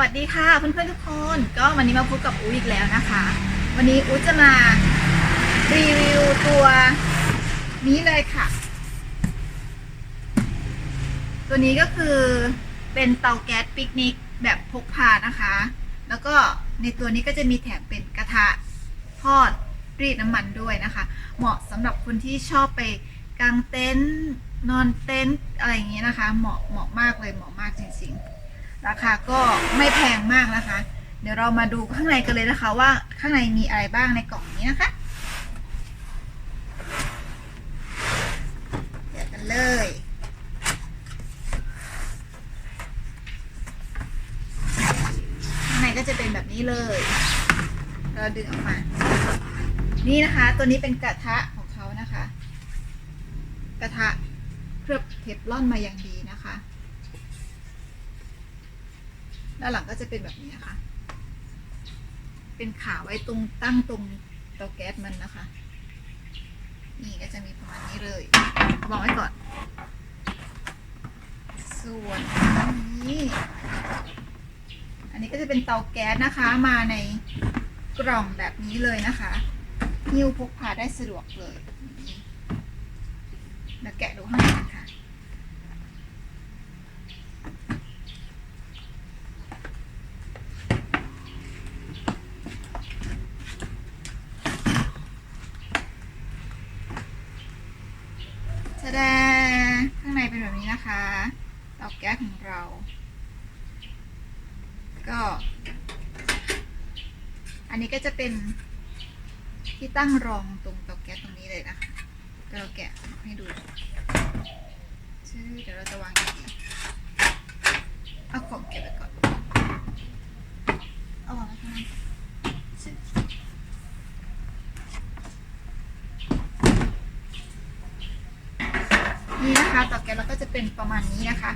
วัสดีค่ะเพื่อนๆทุกคน ก็วันนี้มาพบกับอูอีกแล้วนะคะ วันนี้อูจะมารีวิวตัวนี้เลยค่ะ ตัวนี้ก็คือเป็นเตาแก๊สปิกนิกแบบพกพานะคะ แล้วก็ในตัวนี้ก็จะมีแถมเป็นกระทะทอดรีดน้ำมันด้วยนะคะ เหมาะสำหรับคนที่ชอบไปกางเต็นท์นอนเต็นท์อะไรอย่างเงี้ยนะคะ เหมาะเหมาะมากเลยเหมาะมากจริงๆ ราคาก็ไม่แพงมากนะคะ เดี๋ยวเรามาดูข้างในกันเลยนะคะว่าข้างในมีอะไรบ้างในกล่องนี้นะคะเดี๋ยวกันเลยข้างในก็จะเป็นแบบนี้เลย เราดึงออกมา นี่นะคะ ตัวนี้เป็นกระทะของเขานะคะ กระทะเคลือบเทฟลอนมาอย่างดีนะคะ ด้านหลังก็จะเป็นแบบนี้นะคะ เป็นขาไว้ตรงตั้งตรงเตาแก๊สมันนะคะ นี่ก็จะมีประมาณนี้เลยเอาวางไว้ก่อน ส่วนอันนี้ อันนี้ก็จะเป็นเตาแก๊สนะคะมาในกล่องแบบนี้เลยนะคะหิ้วพกพาได้สะดวกเลยนี่เดี๋ยวแกะดูข้างในกันค่ะ แสดงข้างในเป็นแบบนี้นะคะเตาแก๊สของเรา ก็ อันนี้ก็จะเป็นที่ตั้งรองตรงเตาแก๊สตรงนี้เลยนะคะเดี๋ยวเราแกะให้ดูชื่อเดี๋ยวเราจะวางอย่างนี้เอาของเก็บไว้ก่อนเอาวางไว้ข้างในชื่อ นี่นะคะเตาแก๊สเราก็จะเป็นประมาณนี้นะคะ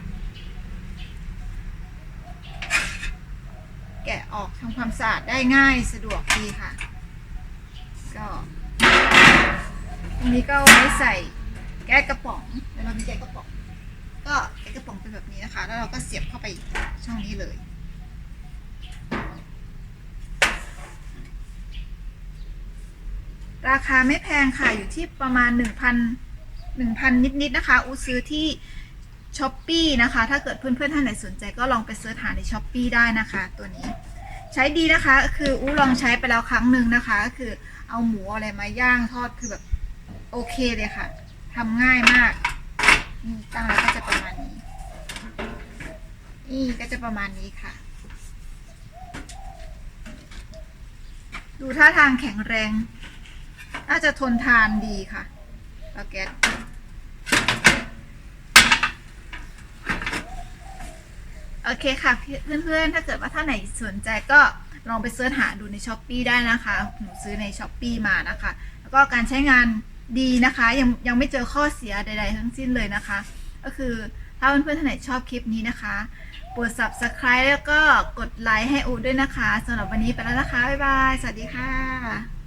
แกะออกทำความสะอาดได้ง่ายสะดวกดีค่ะ ก็ตรงนี้ก็ไว้ใส่แก้กระป๋องเดี๋ยวเรามีแก้กระป๋อง ก็แก้กระป๋องเป็นแบบนี้นะคะ แล้วเราก็เสียบเข้าไปช่องนี้เลยราคาไม่แพงค่ะ อยู่ที่ประมาณ 1,000 1,000 นิดๆนะคะ อูซื้อที่ช้อปปีนะคะ ถ้าเกิดเพื่อนๆท่านไหนสนใจก็ลองไปเสิร์ชหาในช้อปปีได้นะคะ ตัวนี้ ใช้ดีนะคะ คืออู้ลองใช้ไปแล้วครั้งหนึ่งนะคะ ก็คือเอาหมูอะไรมาย่างทอดคือแบบโอเคเลยค่ะทำง่ายมาก นี่ตั้งแล้วก็จะประมาณนี้ นี่ก็จะประมาณนี้ค่ะ ดูท่าทางแข็งแรง น่าจะทนทานดีค่ะเตาแก๊ส อเคค่ะเพื่อนๆ ถ้าเกิดว่าท่านไหนสนใจก็ลองไปเสิร์ชหาดูในช้อปปีได้นะคะ หนูซื้อในช้อปปีมานะคะ แล้วก็การใช้งานดีนะคะ ยังยังไม่เจอข้อเสียใด ๆ ทั้งสิ้นเลยนะคะ ก็คือถ้าเพื่อนๆ ท่านไหนชอบคลิปนี้นะคะกด subscribe แล้วก็กดไลค์ให้อูด้วยนะคะสำหรับวันนี้ไปแล้วนะคะ บ๊ายบาย สวัสดีค่ะ